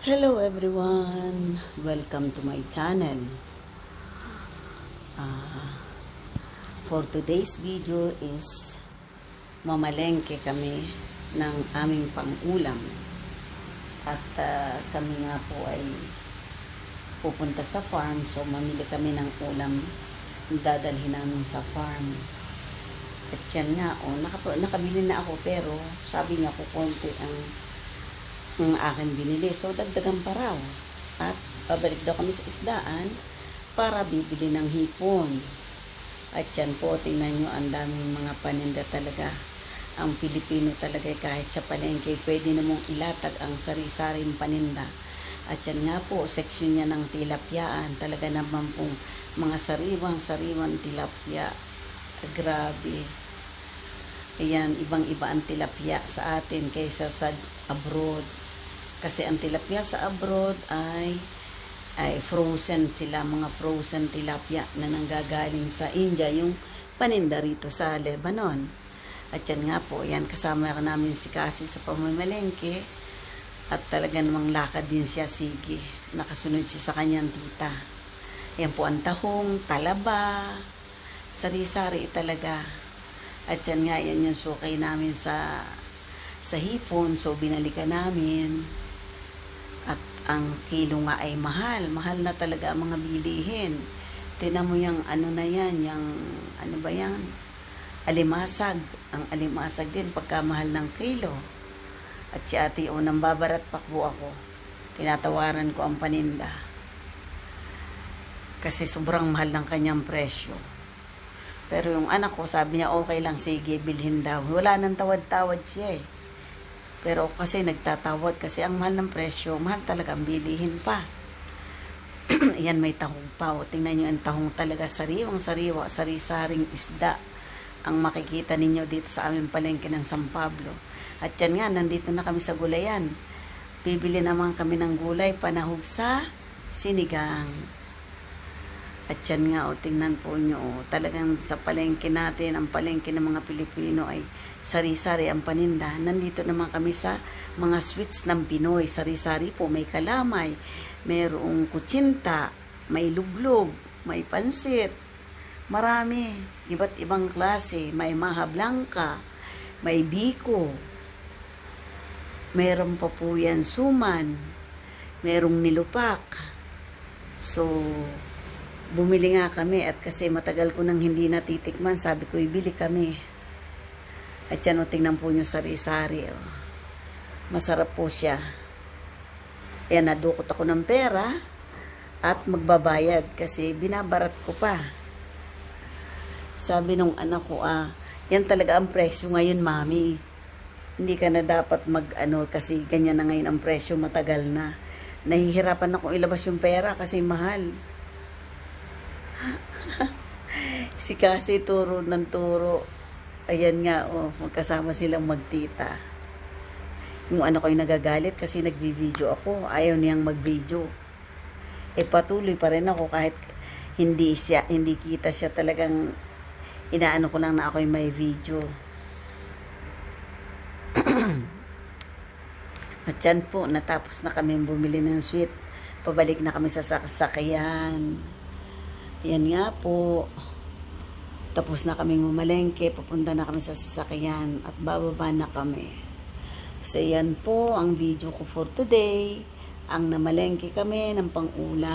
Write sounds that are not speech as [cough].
Hello everyone! Welcome to my channel. Ah, for today's video is mamalengke kami ng aming pang-ulam. At ah, kami nga po ay pupunta sa farm so mamili kami ng ulam dadalhin namin sa farm. At yan nga, oh, nakabili na ako pero sabi niya ko konti ang ang akin binili. So, dagdagan pa raw. At babalik daw kami sa isdaan para bibili ng hipon. At yan po, tingnan nyo, ang daming mga paninda talaga. Ang Pilipino talaga kahit sa palengke, pwede namang ilatag ang sari-saring paninda. At yan nga po, section niya ng tilapyaan. Talaga naman pong mga sariwang-sariwang tilapya. Grabe. Ayan, ibang-iba ang tilapia sa atin kaysa sa abroad. Kasi ang tilapia sa abroad ay ay frozen sila, mga frozen tilapia na nanggagaling sa India, yung paninda rito sa Lebanon. At yan nga po, yan kasama ka namin si Cassie sa pamamalengke at talaga namang lakad din siya, sige. Nakasunod siya sa kanyang tita. Yan po ang tahong, talaba, sari-sari talaga. At yan nga, yan yung sukay namin sa sa hipon. So, binalikan namin. Ang kilo nga ay mahal. Mahal na talaga ang mga bilihin. Tinan mo yung ano na yan, yung ano ba yan? Alimasag. Ang alimasag din pagkamahal ng kilo. At si ate unang babarat pakbo ako. Tinatawaran ko ang paninda. Kasi sobrang mahal ng kanyang presyo. Pero yung anak ko, sabi niya, okay lang, sige, bilhin daw. Wala nang tawad-tawad siya eh. Pero kasi nagtatawad kasi ang mahal ng presyo, mahal talaga ang bilihin pa. [clears throat] Yan may tahong pa. O, tingnan nyo ang tahong talaga sariwang sariwa, sari-saring isda ang makikita ninyo dito sa aming palengke ng San Pablo. At yan nga, nandito na kami sa gulayan. Bibili naman kami ng gulay, panahog sa sinigang. At yan nga, o, tingnan po nyo, o, talagang sa palengke natin, ang palengke ng mga Pilipino ay sari-sari ang paninda. Nandito naman kami sa mga sweets ng Pinoy. Sari-sari po, may kalamay, mayroong kutsinta, may luglog, may pansit, marami, iba't ibang klase. May maha blanca, may biko, meron pa po yan suman, merong nilupak. So, bumili nga kami at kasi matagal ko nang hindi natitikman, sabi ko, ibili kami. At yan, o, tingnan po nyo sari-sari. O. Masarap po siya. Ayan, nadukot ako ng pera at magbabayad kasi binabarat ko pa. Sabi nung anak ko, ah, yan talaga ang presyo ngayon, mami. Hindi ka na dapat mag-ano kasi ganyan na ngayon ang presyo, matagal na. Nahihirapan ako ilabas yung pera kasi mahal. [laughs] si kasi turo ng turo. Ayan nga, oh, magkasama silang magtita. Yung ano ko'y nagagalit kasi nagbi-video ako. Ayaw niyang mag-video. Eh patuloy pa rin ako kahit hindi siya, hindi kita siya talagang inaano ko lang na ako'y may video. [clears throat] At yan po, natapos na kami bumili ng sweet. Pabalik na kami sa sasakyan. Yan nga po. Tapos na kami mamalengke, papunta na kami sa sasakyan at bababa na kami. So yan po ang video ko for today. Ang namalengke kami ng pang-ulam.